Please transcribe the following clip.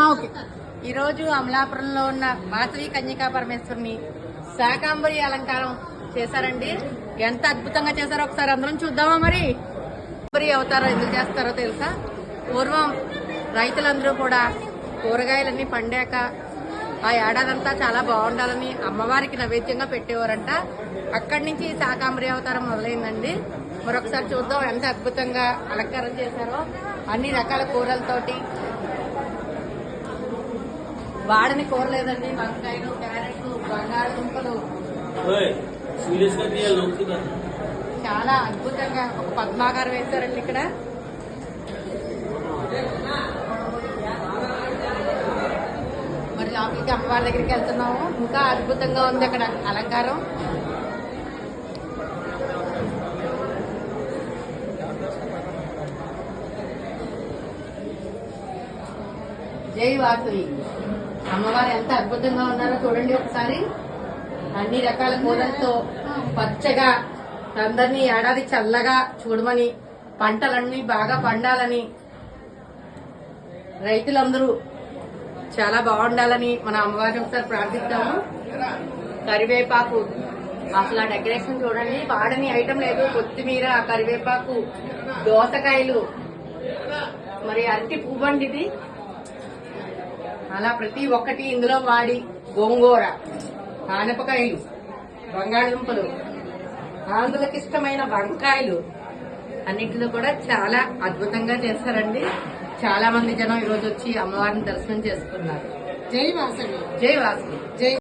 Okay. ఈరోజు అమలాపురంలో ఉన్న వాసవి కన్యకా పరమేశ్వరిని శాకాంబరి అలంకారం చేశారండి. ఎంత అద్భుతంగా చేశారో ఒకసారి అందరం చూద్దామా మరి? శాకాంబరి అవతారం ఎందుకు చేస్తారో తెలుసా? పూర్వం రైతులందరూ కూడా కూరగాయలన్నీ పండాక ఆ ఏడాదంతా చాలా బాగుండాలని అమ్మవారికి నైవేద్యంగా పెట్టేవారంట. అక్కడి నుంచి శాకాంబరి అవతారం మొదలైందండి. మరొకసారి చూద్దాం ఎంత అద్భుతంగా అలంకారం చేశారో. అన్ని రకాల కూరలతోటి వాడని కూర లేదండి వంకాయలు క్యారెట్లు బంగాళదుంపలు చాలా అద్భుతంగా ఒక పద్మాకారం వేశారండి ఇక్కడ. మరి లోపలికి అమ్మవారి దగ్గరికి వెళ్తున్నాము. ఇంకా అద్భుతంగా ఉంది అక్కడ అలంకారం. జై వాసవి. అమ్మవారు ఎంత అద్భుతంగా ఉన్నారో చూడండి ఒకసారి. అన్ని రకాల కూరలతో పచ్చగా అందరినీ ఏడాది చల్లగా చూడమని పంటలన్నీ బాగా పండాలని రైతులందరూ చాలా బాగుండాలని మన అమ్మవారిని ఒకసారి ప్రార్థిస్తాము కరివేపాకు అసలు ఆ డెకరేషన్ చూడండి. వాడని ఐటమ్ లేదు. కొత్తిమీర కరివేపాకు దోసకాయలు. మరి అరటి పువ్వండి ఇది. అలా ప్రతి ఒక్కటి ఇందులో వాడి గోంగూర ఆనపకాయలు బంగాళదుంపలు ఆంధ్రులకు ఇష్టమైన వంకాయలు అన్నింటిలో కూడా చాలా అద్భుతంగా చేస్తారండి. చాలా మంది జనం ఈ రోజు వచ్చి అమ్మవారిని దర్శనం చేసుకున్నారు. జై వాసవి. జై వాసు జై